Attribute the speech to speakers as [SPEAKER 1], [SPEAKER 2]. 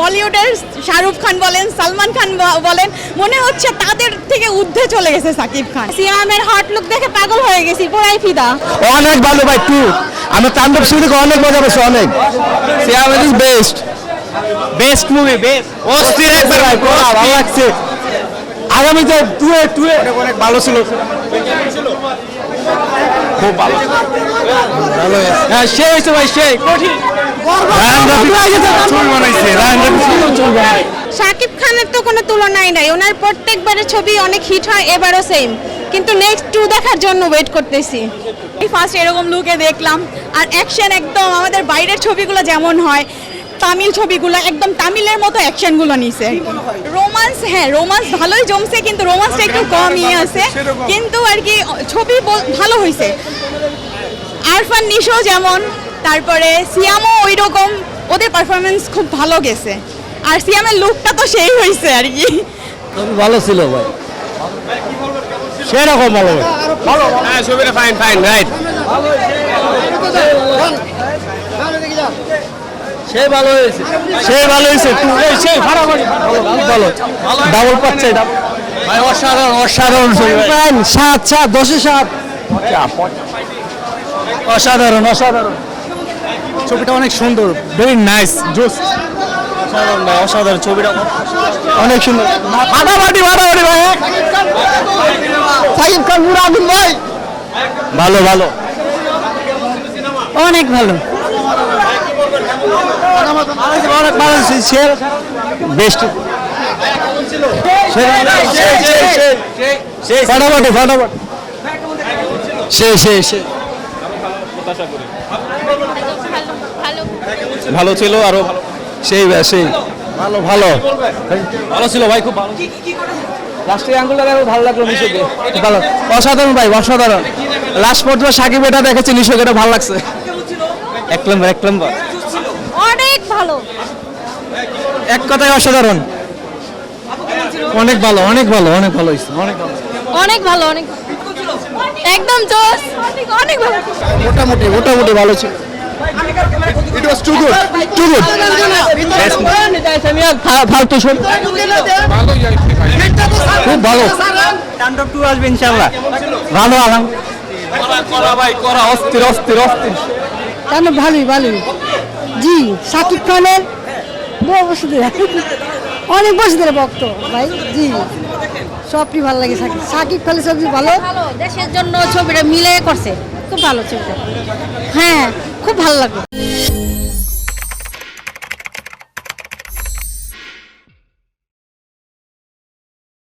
[SPEAKER 1] বলিউডের শাহরুখ খান বলেন সালমান খান বলেন মনে হচ্ছে তাদের থেকে ঊর্ধ্বে চলে গেছে সাকিব খান। সিয়ামের হট লুক দেখে পাগল হয়ে গেছি পুরাই ফিদা।
[SPEAKER 2] অনেক ভালো ভাই টু। আমি তাণ্ডব শুরু থেকে অনেক মজা পেয়েছি অনেক। Siam is best best movie best অস্থির একবার ভাই পুরো ভালো লাগছে। আগামীতে টু এ টু এ। অনেক ভালো ছিল। খুব ভালো। ভালো হ্যাঁ সে হয়েছে ভাই সেই কঠিন।
[SPEAKER 1] শাকিব খানের তো কোনো তুলনাই নাই। ওনার প্রত্যেকবারের ছবি অনেক হিট হয় এবারও সেম কিন্তু নেক্সট টু দেখার জন্য ওয়েট করতেছি। এই ফার্স্ট এরকম লুকে দেখলাম আর অ্যাকশন একদম আমাদের বাইরের ছবিগুলো যেমন হয় তামিল ছবিগুলো একদম তামিলের মতো অ্যাকশনগুলো নিছে। রোমান্স হ্যাঁ রোমান্স ভালোই জমছে কিন্তু রোমান্সটা একটু কমই আছে। কিন্তু আর কি ছবি বল- ভালো হয়েছে আরফান নিশো যেমন তারপরে সিয়ামও ওই রকম ওদের পারফরমেন্স খুব ভালো গেছে। আর সিয়ামের লুকটা তো সেই হয়েছে আর কি।
[SPEAKER 2] ভালো ছিল ভাই। সেরকম ভালো ভালো হ্যাঁ ছবিটা ফাইন ফাইন রাইট সে ভালো হয়েছে। সে ভালো হয়েছে। এই সে ভালো ভালো ডাবল পাচ্ছে ডাবল ভাই অসাধারণ অসাধারণ ছবি ভাই। সাত সাত দশে সাত। অসাধারণ অসাধারণ। ছবিটা অনেক সুন্দর ভেরি নাইস জোস। অসাধারণ ভাই অসাধারণ ছবিটা। অনেক সুন্দর। ফাটাফাটি ফাটাফাটি ভাই। সাকিব খান পুরো আগুন ভাই। ভালো ভালো। অনেক ভালো। অনেক ভালো বেস্ট ফাটাফাটি ফাটাফাটি। সে সে সে ভালো ছিল আরও সেই সেই। ভালো ভালো। ভালো ছিল ভাই খুব ভালো। লাস্টের আঙ্গুলটা দেখো ভালো লাগল নিশোকে ভালো। অসাধারণ ভাই অসাধারণ। লাস্ট পর্যন্ত সাকিব এটা দেখেছি নিশোকে এটা ভালো লাগছে। এক নম্বর এক নম্বর।
[SPEAKER 1] অনেক ভালো।
[SPEAKER 2] এক কথায় অসাধারণ। অনেক ভালো অনেক ভালো অনেক ভালো হয়েছে অনেক ভালো।
[SPEAKER 1] অনেক ভালো অনেক একদম জোস অনেক ভালো
[SPEAKER 2] মোটামুটি মোটামুটি ভালো ছিল। It was too good too good ফালতু শোন। খুব ভালো। তাণ্ডব টু আসবে ইনশাআল্লাহ। ভালো আলাম করা ভাই করা অস্থির অস্থির অস্থির।
[SPEAKER 3] কেন ভালোই ভালোই। জি সাকিব খানের অনেক বছর ধরে ভক্ত ভাই জি। সবটি ভালো লাগে সাকিব। সাকিব খালি সবজি ভালো।
[SPEAKER 4] ভালো, দেশের জন্য ছবিটা মিলে করছে। খুব ভালো ছবিটা। হ্যাঁ খুব ভালো লাগল।